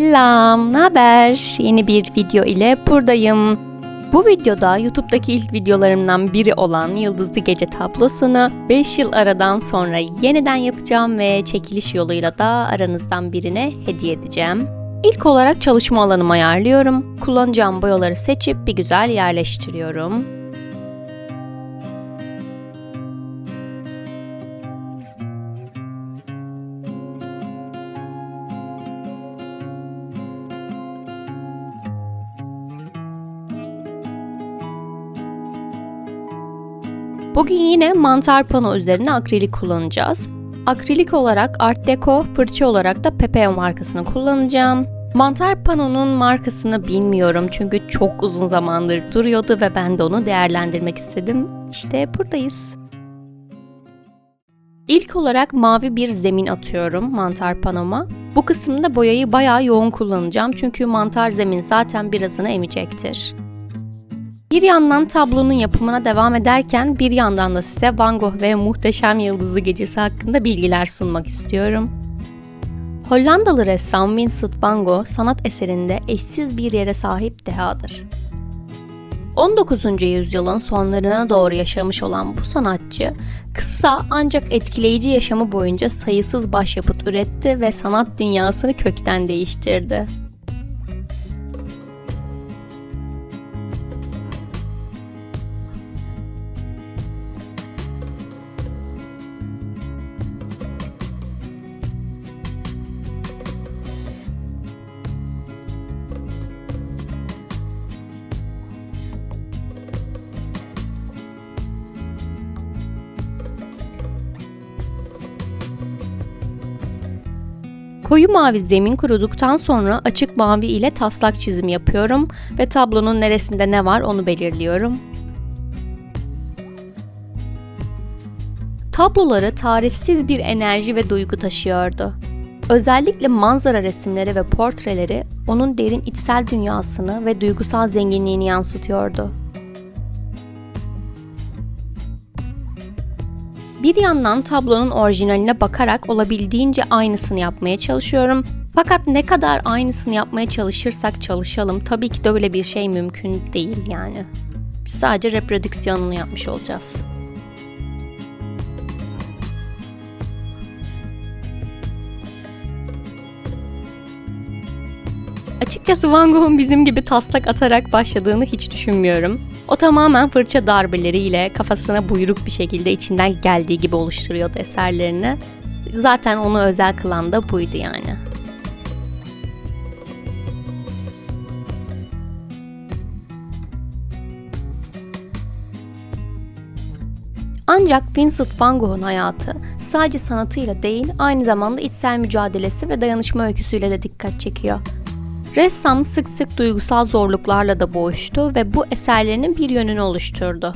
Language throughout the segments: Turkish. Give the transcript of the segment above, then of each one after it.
Selam, ne haber? Yeni bir video ile buradayım. Bu videoda YouTube'daki ilk videolarımdan biri olan Yıldızlı Gece tablosunu 5 yıl aradan sonra yeniden yapacağım ve çekiliş yoluyla da aranızdan birine hediye edeceğim. İlk olarak çalışma alanımı ayarlıyorum. Kullanacağım boyaları seçip bir güzel yerleştiriyorum. Bugün yine mantar pano üzerine akrilik kullanacağız. Akrilik olarak Art Deco, fırça olarak da Pepeo markasını kullanacağım. Mantar panonun markasını bilmiyorum çünkü çok uzun zamandır duruyordu ve ben de onu değerlendirmek istedim. İşte buradayız. İlk olarak mavi bir zemin atıyorum mantar panoma. Bu kısımda boyayı bayağı yoğun kullanacağım çünkü mantar zemin zaten birazını emecektir. Bir yandan tablonun yapımına devam ederken bir yandan da size Van Gogh ve Muhteşem Yıldızlı Gecesi hakkında bilgiler sunmak istiyorum. Hollandalı ressam Vincent van Gogh sanat eserinde eşsiz bir yere sahip dehadır. 19. yüzyılın sonlarına doğru yaşamış olan bu sanatçı, kısa ancak etkileyici yaşamı boyunca sayısız başyapıt üretti ve sanat dünyasını kökten değiştirdi. Mavi zemin kuruduktan sonra açık mavi ile taslak çizim yapıyorum ve tablonun neresinde ne var onu belirliyorum. Tabloları tarifsiz bir enerji ve duygu taşıyordu. Özellikle manzara resimleri ve portreleri onun derin içsel dünyasını ve duygusal zenginliğini yansıtıyordu. Bir yandan tablonun orijinaline bakarak olabildiğince aynısını yapmaya çalışıyorum. Fakat ne kadar aynısını yapmaya çalışırsak çalışalım tabii ki de öyle bir şey mümkün değil yani. Biz sadece reprodüksiyonunu yapmış olacağız. Açıkçası Van Gogh'un bizim gibi taslak atarak başladığını hiç düşünmüyorum. O tamamen fırça darbeleriyle kafasına buyruk bir şekilde içinden geldiği gibi oluşturuyordu eserlerini. Zaten onu özel kılan da buydu yani. Ancak Vincent van Gogh'un hayatı sadece sanatıyla değil aynı zamanda içsel mücadelesi ve dayanışma öyküsüyle de dikkat çekiyor. Ressam sık sık duygusal zorluklarla da boğuştu ve bu eserlerinin bir yönünü oluşturdu.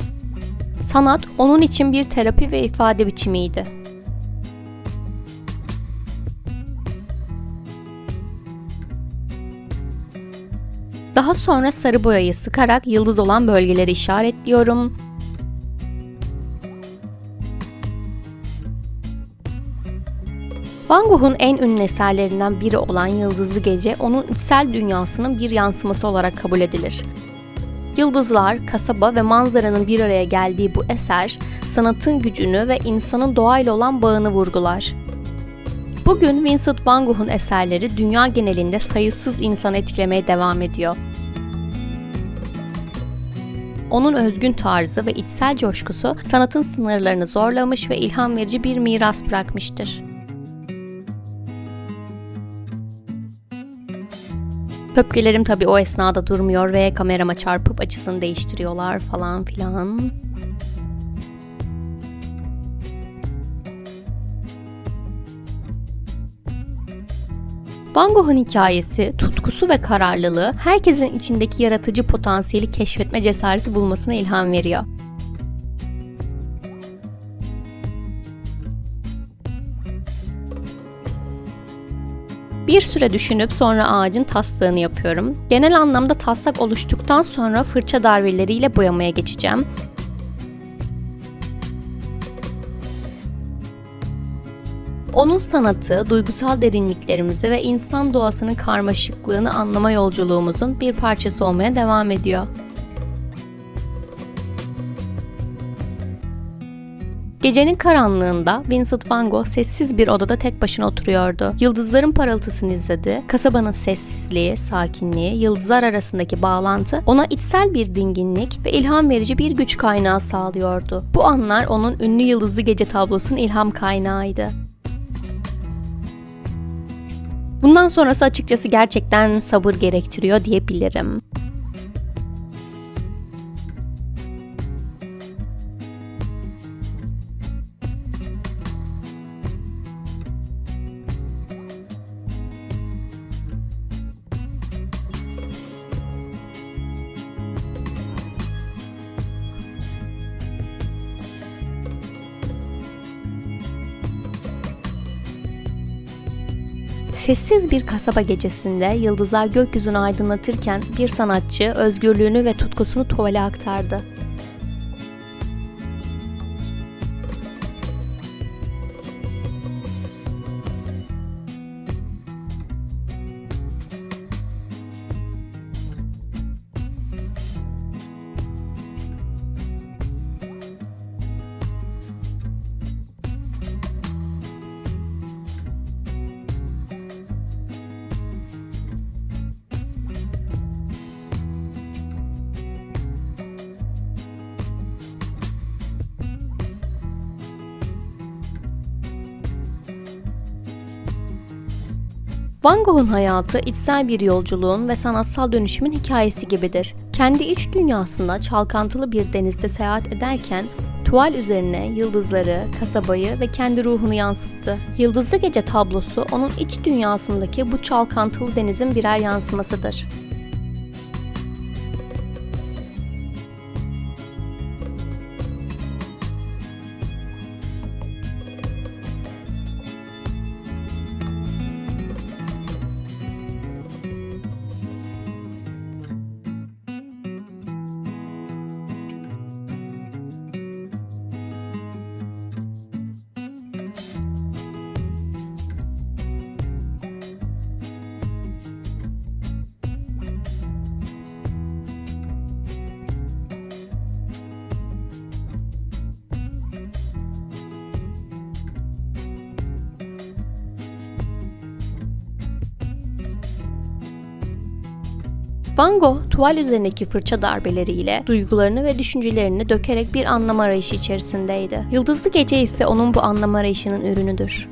Sanat onun için bir terapi ve ifade biçimiydi. Daha sonra sarı boyayı sıkarak yıldız olan bölgeleri işaretliyorum. Van Gogh'un en ünlü eserlerinden biri olan Yıldızlı Gece, onun içsel dünyasının bir yansıması olarak kabul edilir. Yıldızlar, kasaba ve manzaranın bir araya geldiği bu eser, sanatın gücünü ve insanın doğayla olan bağını vurgular. Bugün Vincent van Gogh'un eserleri dünya genelinde sayısız insanı etkilemeye devam ediyor. Onun özgün tarzı ve içsel coşkusu sanatın sınırlarını zorlamış ve ilham verici bir miras bırakmıştır. Köpkelerim tabii o esnada durmuyor ve kamerama çarpıp açısını değiştiriyorlar falan filan. Van Gogh'un hikayesi, tutkusu ve kararlılığı herkesin içindeki yaratıcı potansiyeli keşfetme cesareti bulmasına ilham veriyor. Bir süre düşünüp sonra ağacın taslağını yapıyorum. Genel anlamda taslak oluştuktan sonra fırça darbeleriyle boyamaya geçeceğim. Onun sanatı, duygusal derinliklerimizi ve insan doğasının karmaşıklığını anlama yolculuğumuzun bir parçası olmaya devam ediyor. Gecenin karanlığında Vincent van Gogh sessiz bir odada tek başına oturuyordu. Yıldızların parıltısını izledi. Kasabanın sessizliği, sakinliği, yıldızlar arasındaki bağlantı ona içsel bir dinginlik ve ilham verici bir güç kaynağı sağlıyordu. Bu anlar onun ünlü Yıldızlı Gece tablosunun ilham kaynağıydı. Bundan sonrası açıkçası gerçekten sabır gerektiriyor diyebilirim. Sessiz bir kasaba gecesinde yıldızlar gökyüzünü aydınlatırken bir sanatçı özgürlüğünü ve tutkusunu tuvale aktardı. Van Gogh'un hayatı içsel bir yolculuğun ve sanatsal dönüşümün hikayesi gibidir. Kendi iç dünyasında çalkantılı bir denizde seyahat ederken tuval üzerine yıldızları, kasabayı ve kendi ruhunu yansıttı. Yıldızlı Gece tablosu onun iç dünyasındaki bu çalkantılı denizin birer yansımasıdır. Van Gogh, tuval üzerindeki fırça darbeleriyle duygularını ve düşüncelerini dökerek bir anlam arayışı içerisindeydi. Yıldızlı Gece ise onun bu anlam arayışının ürünüdür.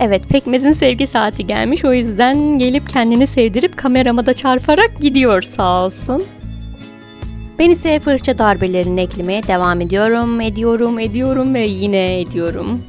Evet pekmezin sevgi saati gelmiş o yüzden gelip kendini sevdirip kamerama da çarparak gidiyor sağ olsun. Ben ise fırça darbelerini eklemeye devam ediyorum, ediyorum, ediyorum ve yine ediyorum.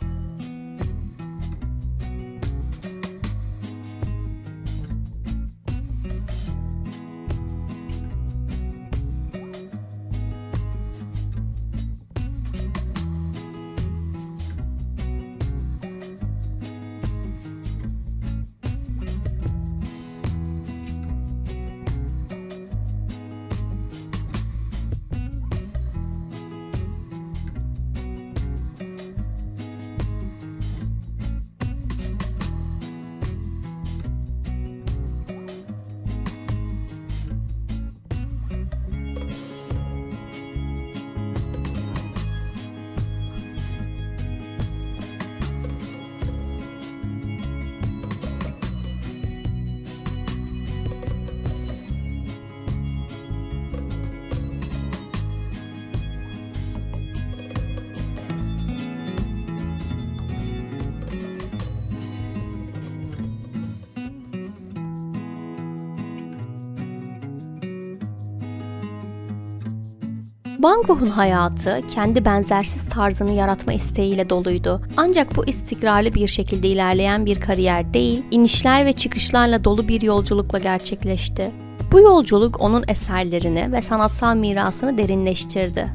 Van Gogh'un hayatı kendi benzersiz tarzını yaratma isteğiyle doluydu. Ancak bu istikrarlı bir şekilde ilerleyen bir kariyer değil, inişler ve çıkışlarla dolu bir yolculukla gerçekleşti. Bu yolculuk onun eserlerini ve sanatsal mirasını derinleştirdi.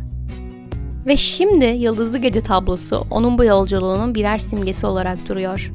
Ve şimdi Yıldızlı Gece tablosu onun bu yolculuğunun birer simgesi olarak duruyor.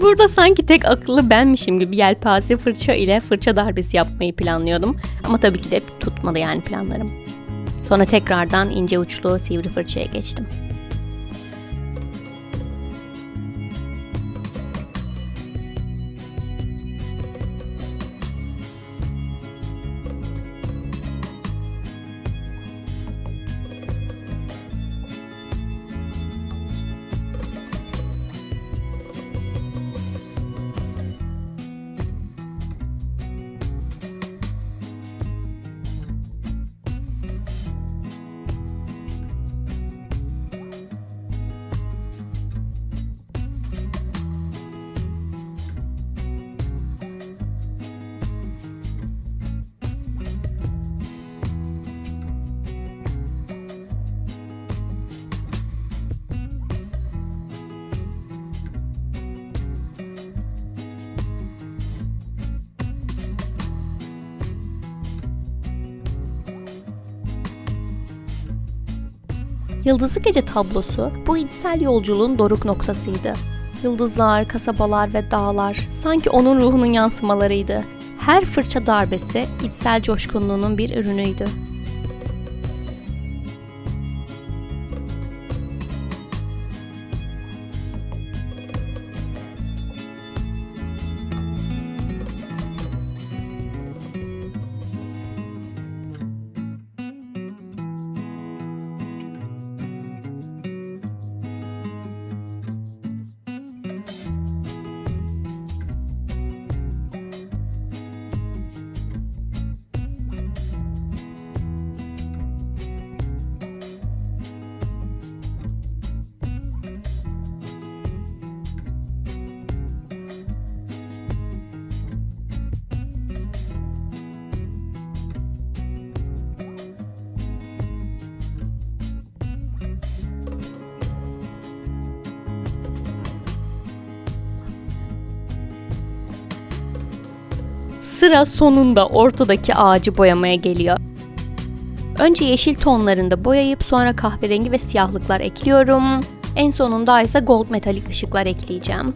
Burada sanki tek akıllı benmişim gibi yelpaze fırça ile fırça darbesi yapmayı planlıyordum. Ama tabii ki de tutmadı yani planlarım. Sonra tekrardan ince uçlu sivri fırçaya geçtim. Yıldızlı Gece tablosu bu içsel yolculuğun doruk noktasıydı. Yıldızlar, kasabalar ve dağlar sanki onun ruhunun yansımalarıydı. Her fırça darbesi içsel coşkunluğunun bir ürünüydü. Sıra sonunda ortadaki ağacı boyamaya geliyor. Önce yeşil tonlarında boyayıp sonra kahverengi ve siyahlıklar ekliyorum. En sonunda ise gold metalik ışıklar ekleyeceğim.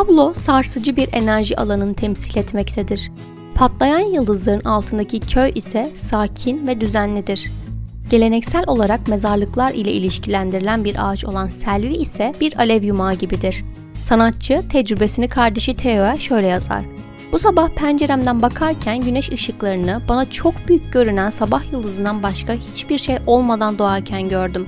Tablo sarsıcı bir enerji alanını temsil etmektedir. Patlayan yıldızların altındaki köy ise sakin ve düzenlidir. Geleneksel olarak mezarlıklar ile ilişkilendirilen bir ağaç olan selvi ise bir alev yumağı gibidir. Sanatçı tecrübesini kardeşi Theo'ya şöyle yazar. Bu sabah penceremden bakarken güneş ışıklarını bana çok büyük görünen sabah yıldızından başka hiçbir şey olmadan doğarken gördüm.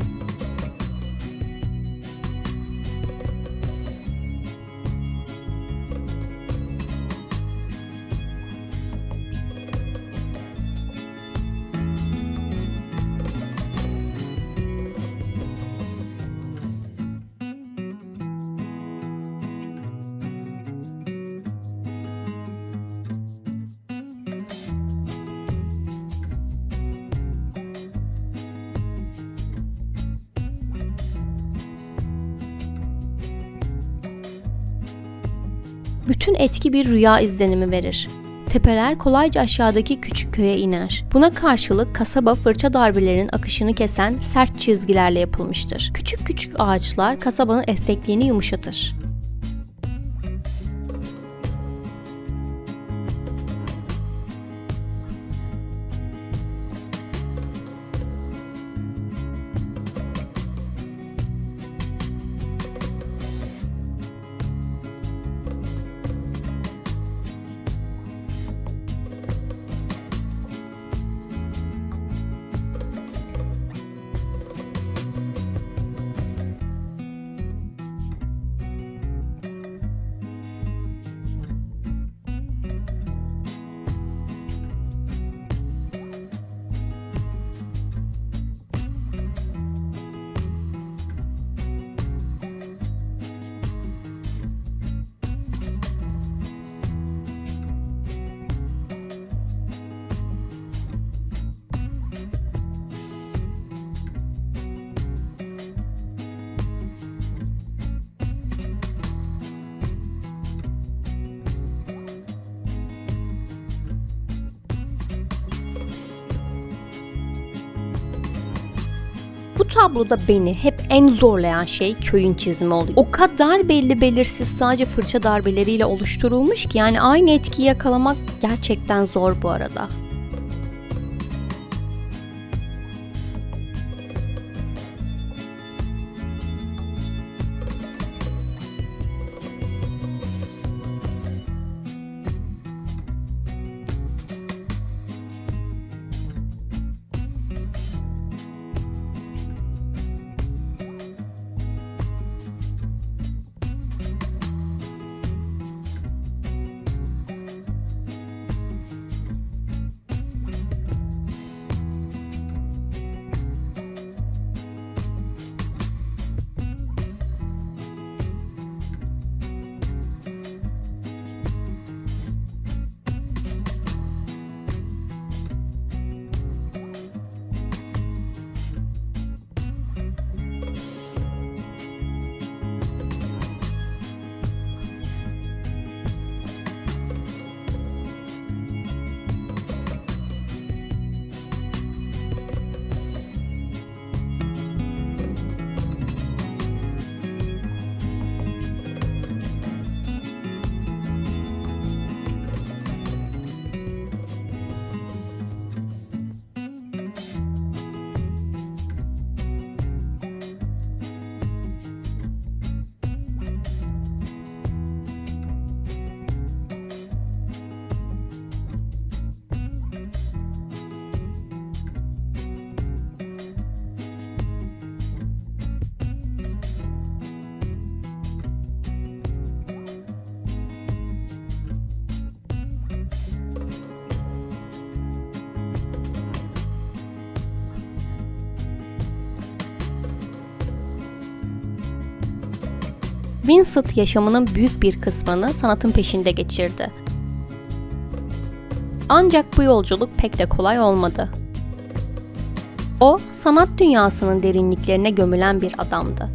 Bütün etki bir rüya izlenimi verir. Tepeler kolayca aşağıdaki küçük köye iner. Buna karşılık kasaba fırça darbelerinin akışını kesen sert çizgilerle yapılmıştır. Küçük küçük ağaçlar kasabanın esnekliğini yumuşatır. Tabloda beni hep en zorlayan şey köyün çizimi oluyor. O kadar belli belirsiz sadece fırça darbeleriyle oluşturulmuş ki yani aynı etkiyi yakalamak gerçekten zor bu arada. Vincent yaşamının büyük bir kısmını sanatın peşinde geçirdi. Ancak bu yolculuk pek de kolay olmadı. O, sanat dünyasının derinliklerine gömülen bir adamdı.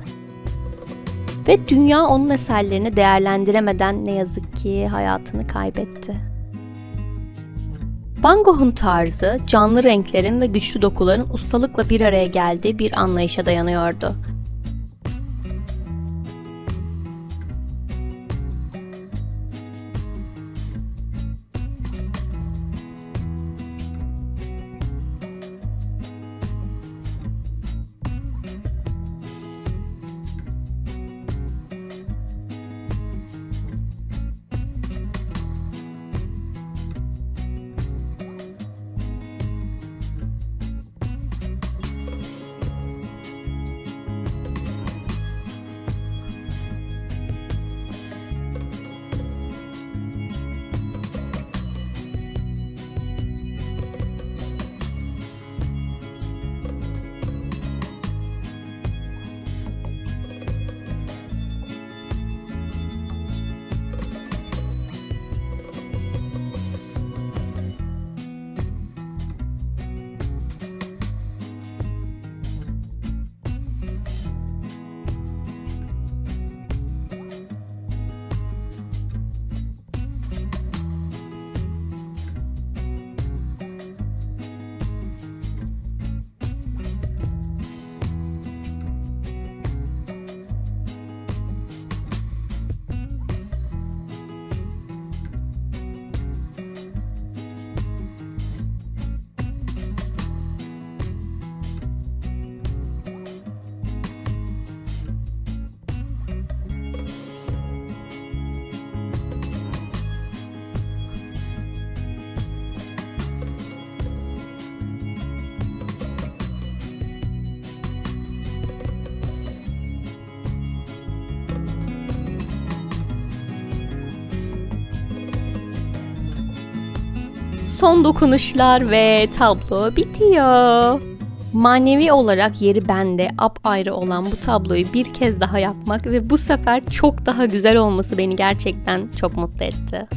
Ve dünya onun eserlerini değerlendiremeden ne yazık ki hayatını kaybetti. Van Gogh'un tarzı, canlı renklerin ve güçlü dokuların ustalıkla bir araya geldiği bir anlayışa dayanıyordu. Son dokunuşlar ve tablo bitiyor. Manevi olarak yeri bende apayrı olan bu tabloyu bir kez daha yapmak ve bu sefer çok daha güzel olması beni gerçekten çok mutlu etti.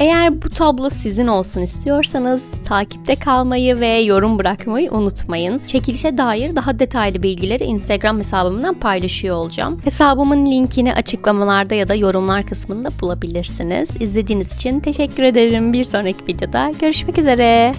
Eğer bu tablo sizin olsun istiyorsanız takipte kalmayı ve yorum bırakmayı unutmayın. Çekilişe dair daha detaylı bilgileri Instagram hesabımdan paylaşıyor olacağım. Hesabımın linkini açıklamalarda ya da yorumlar kısmında bulabilirsiniz. İzlediğiniz için teşekkür ederim. Bir sonraki videoda görüşmek üzere.